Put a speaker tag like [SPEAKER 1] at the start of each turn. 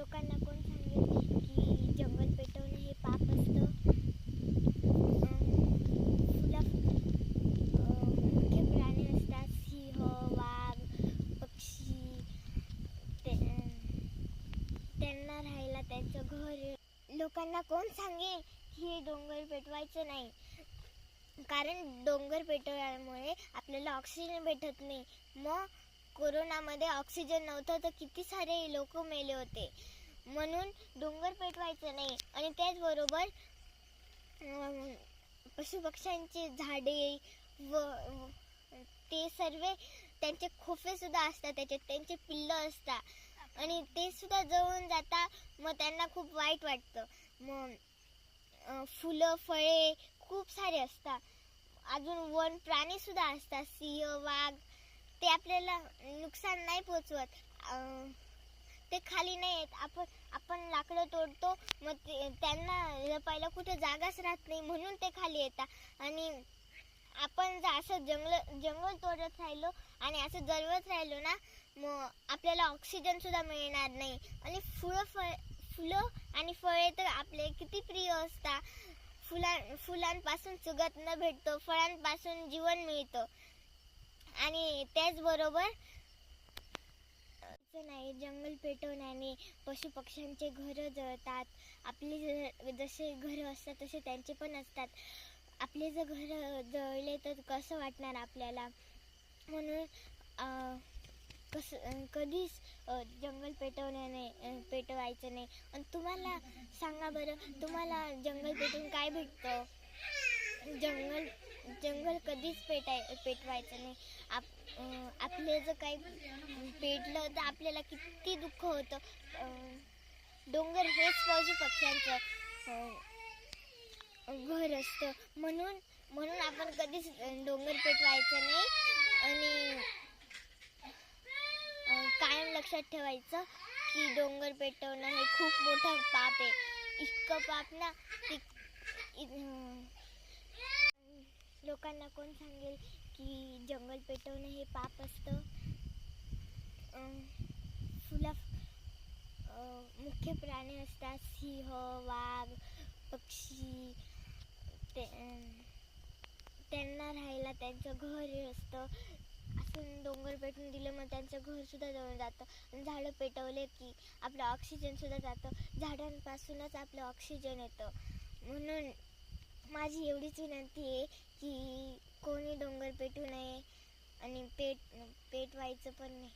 [SPEAKER 1] लोकांना कोण सांगेल की जंगल पेटवणं हे पाप असतं? फुला मुख्य प्राणी असतात सिंह वाघ पक्षी. ते त्यांना राहायला त्यांचं घर लोकांना कोण सांगेल की डोंगर पेटवायचं नाही? कारण डोंगर पेटवल्यामुळे आपल्याला ऑक्सिजन भेटत नाही. मग कोरोनामध्ये ऑक्सिजन नव्हतं तर किती सारे लोक मेले होते. म्हणून डोंगर पेटवायचं नाही. आणि त्याचबरोबर पशुपक्ष्यांची झाडे व ते सर्व त्यांचे खोफे सुद्धा असतात त्याच्यात त्यांचे पिल्लं असतात. आणि ते सुद्धा जळून जाता मग त्यांना खूप वाईट वाटतं. मग फुलं फळे खूप सारे असतात. अजून वन प्राणी सुद्धा असतात सिंह वाघ ते आपल्याला नुकसान नाही पोचवत. ते खाली नाही येत. आपण आपण लाकडं तोडतो मग ते त्यांना लपायला कुठे जागाच राहत नाही म्हणून ते खाली येतात. आणि आपण जर असं जंगल जंगल तोडत राहिलो आणि असं जळवत राहिलो ना मग आपल्याला ऑक्सिजन सुद्धा मिळणार नाही. आणि फुलं फळ फुलं आणि फळे तर आपले किती प्रिय असतात. फुला फुलांपासून सुगंध भेटतो फळांपासून जीवन मिळतं. आणि त्याचबरोबर असं नाही जंगल पेटवण्याने पशुपक्ष्यांचे घरं जळतात. आपले जसे घरं असतात तसे त्यांचे पण असतात. आपले जर घरं जळले तर कसं वाटणार आपल्याला? म्हणून कसं कधीच जंगल पेटवण्याने पेटवायचं नाही. आणि तुम्हाला सांगा बरं तुम्हाला जंगल पेटवून काय भेटतं? जंगल जंगल कधीच पेटाय पेटवायचं नाही. आप आपलं आपले जर काही पेटलं तर आपल्याला किती दुःख होतं. डोंगर हेच पाहिजे पक्ष्यांचं घर असतं. म्हणून म्हणून आपण कधीच डोंगर पेटवायचं नाही. आणि कायम लक्षात ठेवायचं की डोंगर पेटवणं हे खूप मोठं पाप आहे. इतकं पाप ना की इ- लोकांना कोण सांगेल की जंगल पेटवणं हे पाप असतं? फुला मुख्य प्राणी असतात. सिंह वाघ पक्षी ते त्यांना राहायला त्यांचं घर असतं. असं डोंगर पेटून दिलं मग त्यांचं घरसुद्धा जवळ जातं. आणि झाडं पेटवले की आपलं ऑक्सिजनसुद्धा जातं. झाडांपासूनच आपलं ऑक्सिजन येतं. म्हणून माझी एवढीच विनंती आहे की कोणी डोंगर पेटू नये आणि पेट पेटवायचं पण नाही.